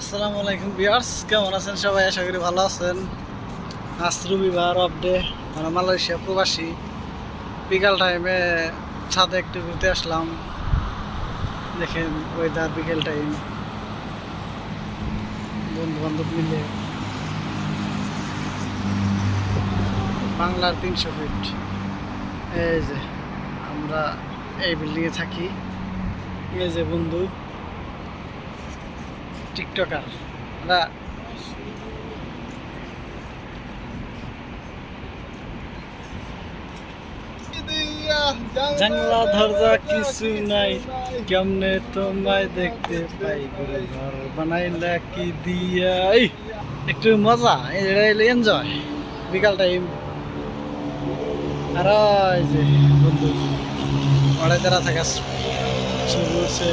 আসসালামু আলাইকুম বিয়ার্স কেমন আছেন সবাই? আশা করি ভালো আছেন। আজ রবিবার অফ ডে মানে মালয়েশিয়া প্রবাসী। বিকাল টাইমে ছাদে একটু ঘুরতে আসলাম। দেখেন ওয়েদার বিকেল টাইম বন্ধু বান্ধব মিলে। বাংলার তিনশো ফিট এই যে, আমরা এই বিল্ডিংয়ে থাকি। এই যে বন্ধু। টিকটকার। আমরা জানলা, দরজা কিছু নাই। কেমনে তোমায় দেখতে পাই ঘর বানাইলা কি দিয়া? একটু মজা এনজয় বিকাল টাইম আর বন্ধু অড়াই তারা থাকা শুরু হচ্ছে।